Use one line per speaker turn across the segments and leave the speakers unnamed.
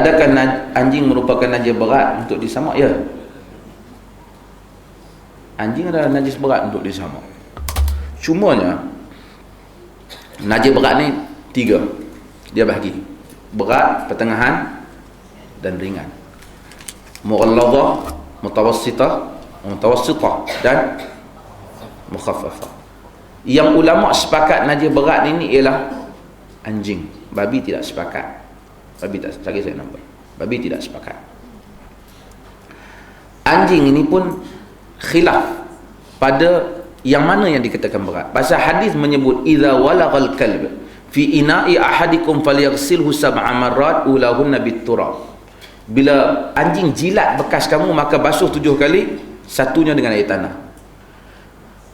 adakah anjing merupakan najis berat untuk disamak? Ya. Anjing adalah najis berat untuk disamak. Cumanya najis berat ni tiga. Dia bagi berat pertengahan dan ringan. Mu'alladhah mutawassitah mutawassitah dan mukhaffafah. Yang ulama sepakat najis berat ini ialah anjing. Babi tidak sepakat babi tak lagi saya nampak babi tidak sepakat. Anjing ini pun khilaf pada yang mana yang dikatakan berat. Pasal hadis menyebut idza walagal kalb fi ina'i ahadikum falyaghsilhu sab'a marrat ulahunna biturab bila anjing jilat bekas kamu maka basuh tujuh kali satunya dengan air tanah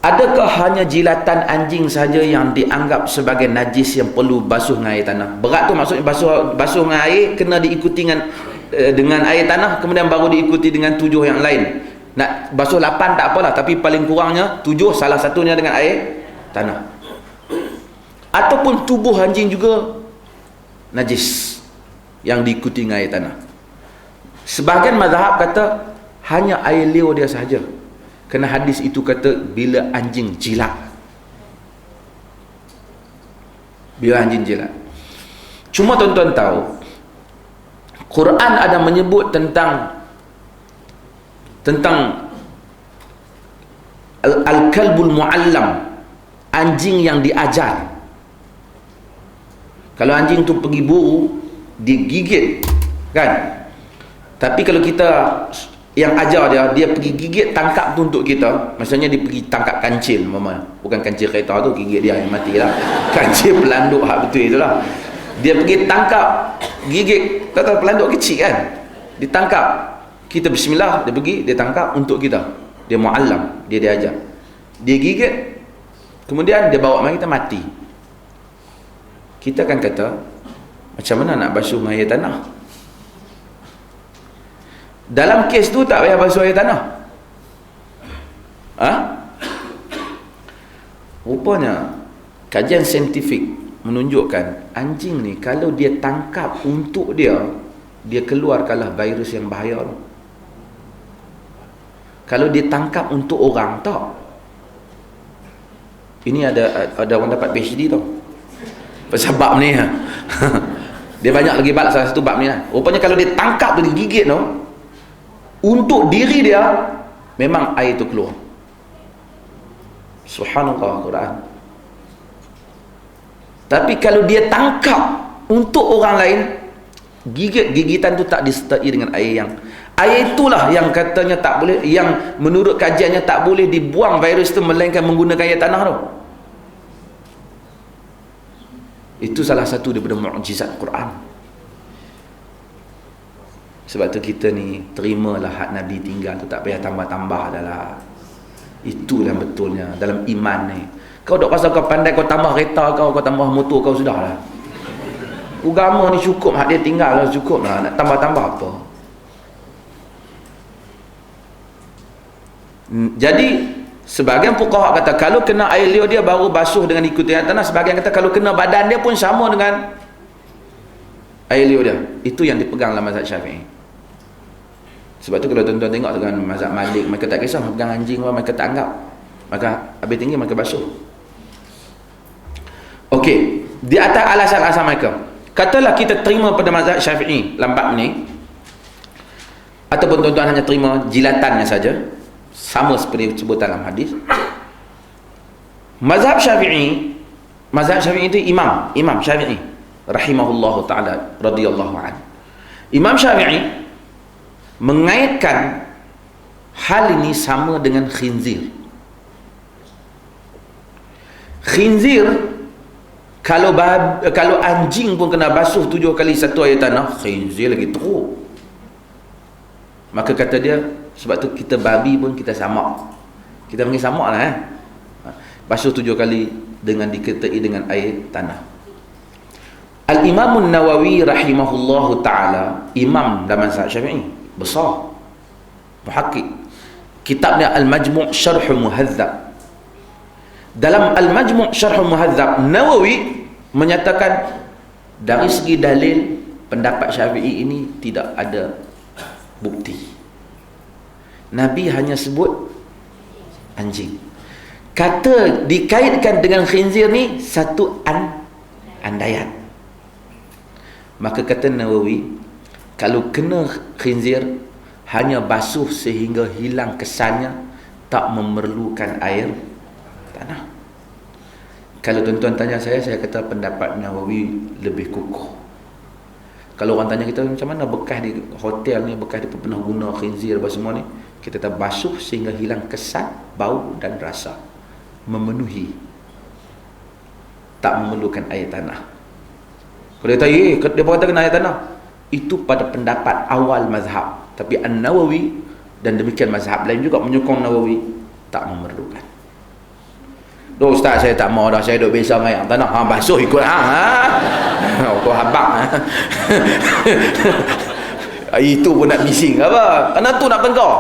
Adakah hanya jilatan anjing saja yang dianggap sebagai najis yang perlu basuh dengan air tanah? Berat tu maksudnya basuh basuh dengan air kena diikuti dengan uh, dengan air tanah kemudian baru diikuti dengan tujuh yang lain. Nak basuh lapan tak apalah tapi paling kurangnya tujuh salah satunya dengan air tanah. Ataupun tubuh anjing juga najis yang diikuti dengan air tanah. Sebahagian mazhab kata hanya air liur dia sahaja kerana hadis itu kata bila anjing jilat. Bila anjing jilat. Cuma tuan-tuan tahu Quran ada menyebut tentang tentang al-kalbul muallam anjing yang diajar. Kalau anjing tu pergi buru digigit kan? Tapi kalau kita yang ajar dia dia pergi gigit tangkap tu untuk kita. Maksudnya dia pergi tangkap kancil mama. Bukan kancil kereta tu gigit dia yang mati lah kancil pelanduk hak betul itulah dia pergi tangkap gigit. Kata pelanduk kecil kan? Ditangkap kita bismillah dia pergi dia tangkap untuk kita. Dia muallam dia diajar dia gigit kemudian dia bawa mari kita mati. Kita akan kata macam mana nak basuh mayat tanah dalam kes tu tak payah basuh air tanah ha? rupanya kajian saintifik menunjukkan anjing ni kalau dia tangkap untuk dia dia keluarkanlah virus yang bahaya tu kalau dia tangkap untuk orang tak ini ada ada orang dapat PhD tau pasal bab ni ha? dia banyak lagi bab salah satu bab ni lah. rupanya kalau dia tangkap tu dia gigit tu untuk diri dia memang air itu keluar. Subhanallah Quran. Tapi kalau dia tangkap untuk orang lain gigit gigitan tu tak disertai dengan air yang air itulah yang katanya tak boleh yang menurut kajiannya tak boleh dibuang virus itu melainkan menggunakan air tanah tu. Itu salah satu daripada mukjizat Quran sebab tu kita ni terimalah hak Nabi tinggal tu tak payah tambah-tambah. Itu yang betulnya dalam iman ni. Kau dok pasal kau pandai kau tambah kereta kau, kau tambah motor kau sudahlah. Agama ni cukup hak dia tinggal lah cukup lah. Nak tambah-tambah apa? Hmm, jadi sebagian fuqaha kata kalau kena air liur dia baru basuh dengan ikuti tanah sebagian kata kalau kena badan dia pun sama dengan air liur dia itu yang dipegang dalam mazhab syafi'i sebab tu kalau tuan-tuan tengok dengan mazhab Malik, mereka tak kisah pegang anjing orang mereka tak anggap. Maka habis tinggi mereka basuh. Okey, di atas alasan-alasan mereka. Katalah kita terima pada mazhab Syafi'i lambat ni ataupun tuan-tuan hanya terima jilatannya saja sama seperti sebutan dalam hadis. Mazhab Syafi'i mazhab Syafi'i itu imam, Imam Syafi'i rahimahullahu taala radhiyallahu anhu. Imam Syafi'i mengaitkan hal ini sama dengan khinzir. Khinzir kalau kalau anjing pun kena basuh tujuh kali satu air tanah khinzir lagi teruk. Maka kata dia sebab tu kita babi pun kita samak. Kita panggil samak lah eh. Basuh tujuh kali dengan diketai dengan air tanah. Al-Imamun Nawawi rahimahullahu ta'ala Imam dalam mazhab syafi'i besar. Muhakkik kitabnya al-majmu' syarh muhadzab dalam al-majmu' syarh muhadzab Nawawi menyatakan dari segi dalil pendapat syafi'i ini tidak ada bukti. Nabi hanya sebut anjing. Kata dikaitkan dengan khinzir ni satu an andaian. Maka kata Nawawi kalau kena khinzir hanya basuh sehingga hilang kesannya tak memerlukan air tanah kalau tuan-tuan tanya saya, saya kata pendapat Nawawi lebih kukuh. Kalau orang tanya kita macam mana bekas di hotel ni, bekas di pernah guna khinzir apa semua ni, kita tak basuh sehingga hilang kesan, bau dan rasa. Memenuhi. Tak memerlukan air tanah. Kalau dia tanya, eh, dia berkata kena air tanah. Itu pada pendapat awal mazhab. Tapi An-Nawawi dan demikian mazhab lain juga menyokong Nawawi tak memerlukan. Duh ustaz saya tak mau dah saya duk biasa dengan yang tanah. Ha basuh ikut ha. Oh kau habang ha. Itu pun nak bising apa? Karena tu nak tengkau.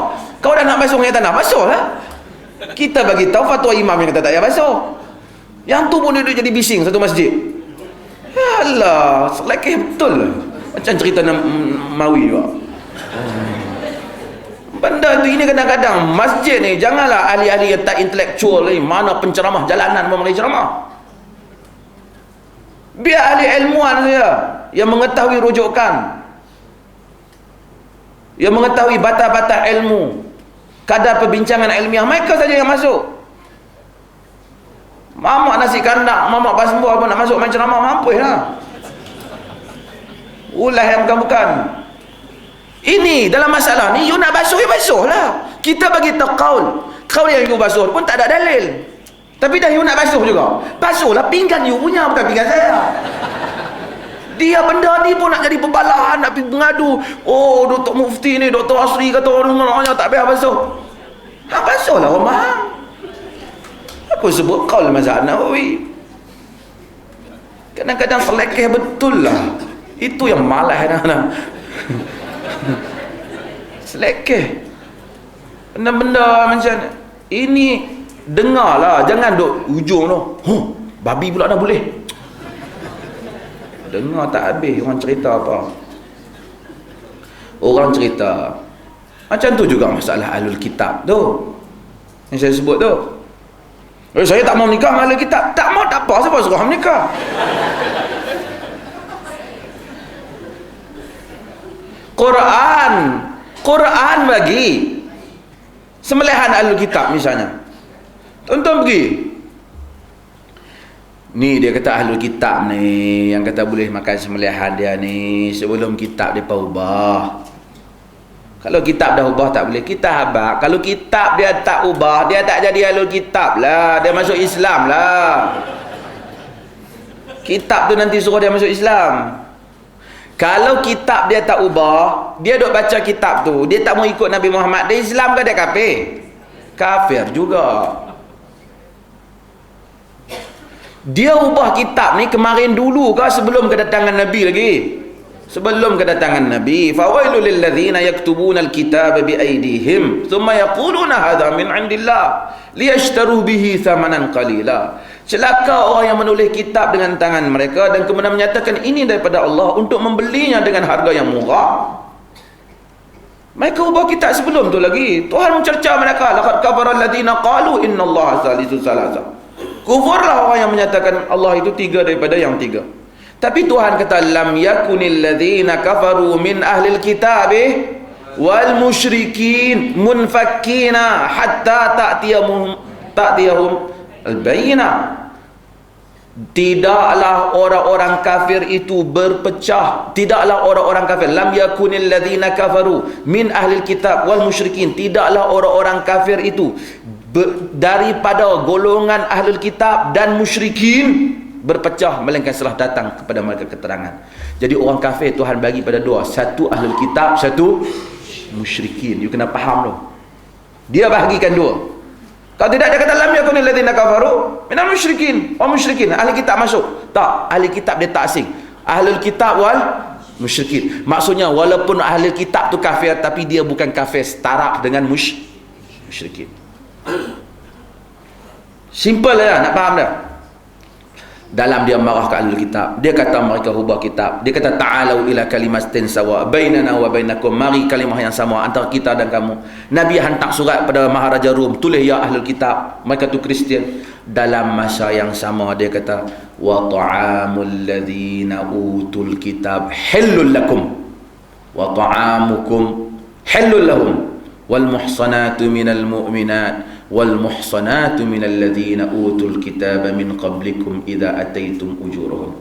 Kau dah nak basuh dengan tanah, basuhlah. Kita bagi tahu fatwa imam yang kata tak payah basuh. Yang tu pun duduk jadi bising satu masjid. Alah, selekeh betul. Macam cerita Mawi juga. Benda tu ini kadang-kadang masjid ni janganlah ahli-ahli yang tak intelektual ni mana penceramah jalanan memang ceramah. Biar ahli ilmuwan dia yang mengetahui rujukan. Yang mengetahui batas-batas ilmu. Kadar perbincangan ilmiah mereka saja yang masuk. Mamak nasi kandang, mamak basmbuh apa nak masuk main ceramah mampu lah. Ulah yang bukan-bukan. Ini dalam masalah ni you nak basuh ya basuh lah. Kita bagi tahu kaul. Yang you basuh pun tak ada dalil. Tapi dah you nak basuh juga. Basuhlah pinggan you punya bukan pinggan saya. Dia benda ni pun nak jadi pembalahan, nak pergi mengadu. Oh, Dr. Mufti ni, Dr. Asri kata orang orangnya tak payah basuh. Ha, basuhlah orang mahal. Aku sebut kaul mazhab Nawawi. Kadang-kadang selekeh betul lah. Itu yang malah nah. selekeh. Benda-benda macam ini dengarlah. Jangan duk ujung tu. Huh, babi pula dah boleh. Dengar tak habis orang cerita apa. Orang cerita. Macam tu juga masalah alul kitab tu. Yang saya sebut tu. Eh, saya tak mau nikah dengan alul kitab. Tak mau tak apa. Siapa suruh nikah Quran. Quran bagi sembelihan alul kitab misalnya. Tuan-tuan pergi. Ni dia kata alul kitab ni yang kata boleh makan sembelihan dia ni sebelum kitab dia ubah. Kalau kitab dah ubah tak boleh kita habak kalau kitab dia tak ubah dia tak jadi alul kitab lah. Dia masuk Islam lah. Kitab tu nanti suruh dia masuk Islam kalau kitab dia tak ubah, dia duk baca kitab tu, dia tak mau ikut Nabi Muhammad, dia Islam ke dia kafir? Kafir juga. Dia ubah kitab ni kemarin dulu ke sebelum kedatangan Nabi lagi? Sebelum kedatangan Nabi, fawailul lil ladzina yaktubuna alkitaba bi aydihim, thumma yaquluna hadha min indillah liyashtaru bihi thamanan qalila. Celaka orang yang menulis kitab dengan tangan mereka dan kemudian menyatakan ini daripada Allah untuk membelinya dengan harga yang murah. Mereka ubah kitab sebelum tu lagi. Tuhan mencerca mereka. Laqad kafara alladhina qalu innallaha salisu salasa. Kufurlah orang yang menyatakan Allah itu tiga daripada yang tiga. Tapi Tuhan kata lam yakunil ladzina kafaru min ahlil kitab wal musyrikin munfakkina hatta ta'tiyahum ta'tiyahum Al-Bayyinah Tidaklah orang-orang kafir itu berpecah. Tidaklah orang-orang kafir. Lam yakunil ladhina kafaru Min ahlil kitab wal musyrikin. Tidaklah orang-orang kafir itu Daripada golongan ahlul kitab dan musyrikin Berpecah Melainkan setelah datang kepada mereka keterangan. Jadi orang kafir Tuhan bagi pada dua. Satu ahlul kitab Satu musyrikin. You kena faham tu. Dia bahagikan dua kalau tidak dia kata lam yakun alladziina kafaru minal musyrikin. Oh musyrikin, ahli kitab masuk. Tak, ahli kitab dia tak asing. Ahli kitab wal musyrikin. Maksudnya walaupun ahli kitab tu kafir tapi dia bukan kafir setara dengan mush musyrikin. Simple lah nak faham dah. Dalam dia marah ke ahlul kitab. Dia kata mereka rubah kitab. Dia kata ta'alau ila kalimatin sawa bainana wa bainakum. Mari kalimah yang sama antara kita dan kamu. Nabi hantar surat pada maharaja rum. Tulis ya ahlul kitab. Mereka tu kristian. Dalam masa yang sama dia kata wa ta'amul ladzina utul kitab halul lakum. Wa ta'amukum halul lahum. Wal muhsanatu minal mu'minat والمحصنات من الذين أوتوا الكتاب من قبلكم إذا أتيتم أجورهم.